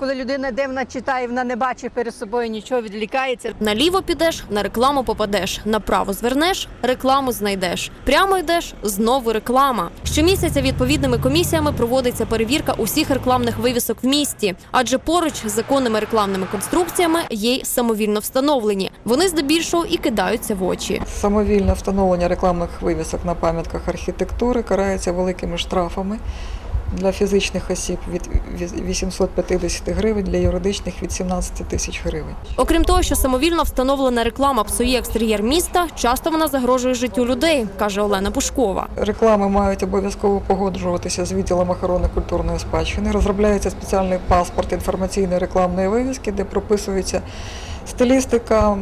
Коли людина дивна читає, вона не бачить перед собою нічого, відлікається. Наліво підеш, на рекламу попадеш. Направо звернеш, рекламу знайдеш. Прямо йдеш, знову реклама. Щомісяця відповідними комісіями проводиться перевірка усіх рекламних вивісок в місті, адже поруч з законними рекламними конструкціями є й самовільно встановлені. Вони здебільшого і кидаються в очі. Самовільне встановлення рекламних вивісок на пам'ятках архітектури карається великими штрафами для фізичних осіб від 850 гривень, для юридичних від 17 тисяч гривень. Окрім того, що самовільно встановлена реклама псує екстер'єр міста, часто вона загрожує життю людей, каже Олена Пушкова. Реклами мають обов'язково погоджуватися з відділом охорони культурної спадщини. Розробляється спеціальний паспорт інформаційної рекламної вивіски, де прописується стилістика,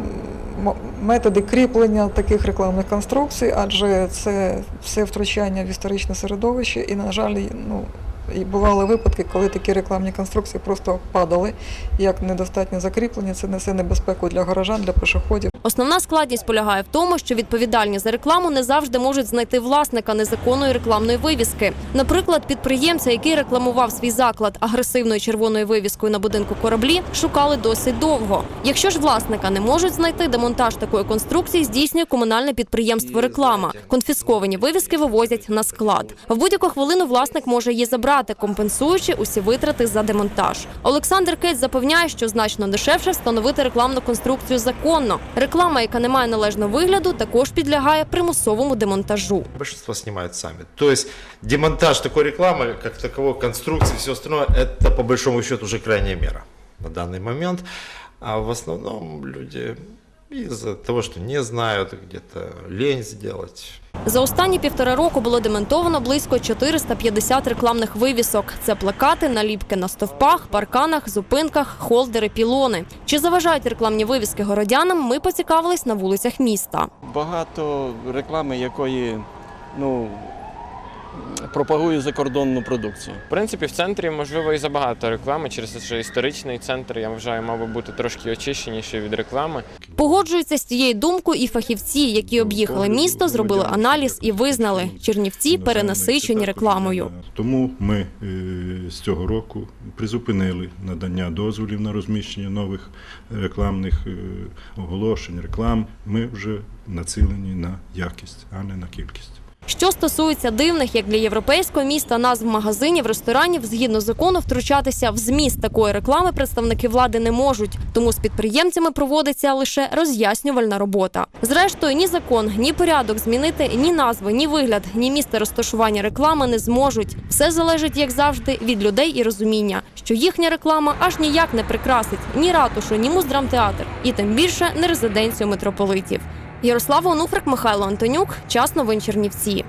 методи кріплення таких рекламних конструкцій, адже це все втручання в історичне середовище, і, на жаль, ну. І бували випадки, коли такі рекламні конструкції просто падали, як недостатньо закріплені. Це несе небезпеку для горожан, для пішоходів. Основна складність полягає в тому, що відповідальні за рекламу не завжди можуть знайти власника незаконної рекламної вивіски. Наприклад, підприємця, який рекламував свій заклад агресивною червоною вивіскою на будинку кораблі, шукали досить довго. Якщо ж власника не можуть знайти, демонтаж такої конструкції здійснює комунальне підприємство реклама. Конфісковані вивіски вивозять на склад. В будь-яку хвилину власник може її забрати, компенсуючи усі витрати за демонтаж. Олександр Кейт запевняє, що значно дешевше встановити рекламну конструкцію законно. Реклама, яка не має належного вигляду, також підлягає примусовому демонтажу. Большинство снимают сами. То есть демонтаж такой рекламы, как таковой конструкции, все остальное, это по большому счету уже крайняя мера на данный момент. А в основном люди из-за того, что не знают, где-то лень сделать, За останні півтора року було демонтовано близько 450 рекламних вивісок. Це плакати, наліпки на стовпах, парканах, зупинках, холдери, пілони. Чи заважають рекламні вивіски городянам? Ми поцікавились на вулицях міста. багато реклами, якої ну, пропагує закордонну продукцію. В принципі, в центрі можливо і забагато реклами, через те, що історичний центр, я вважаю, мав би бути трошки очищеніший від реклами. Погоджуються з цією думкою і фахівці, які об'їхали місто, зробили аналіз і визнали, Чернівці перенасичені рекламою. Тому ми е, з цього року призупинили надання дозволів на розміщення нових рекламних е, оголошень, реклам. Ми вже націлені на якість, а не на кількість. Що стосується дивних, як для європейського міста, назв магазинів, ресторанів, згідно закону, втручатися в зміст такої реклами представники влади не можуть. Тому з підприємцями проводиться лише роз'яснювальна робота. Зрештою, ні закон, ні порядок змінити ні назви, ні вигляд, ні місце розташування реклами не зможуть. Все залежить, як завжди, від людей і розуміння, що їхня реклама аж ніяк не прикрасить ні ратушу, ні муздрамтеатр, і тим більше не резиденцію митрополитів. Ярослава Онуфрик, Михайло Антонюк. Час новин Чернівці.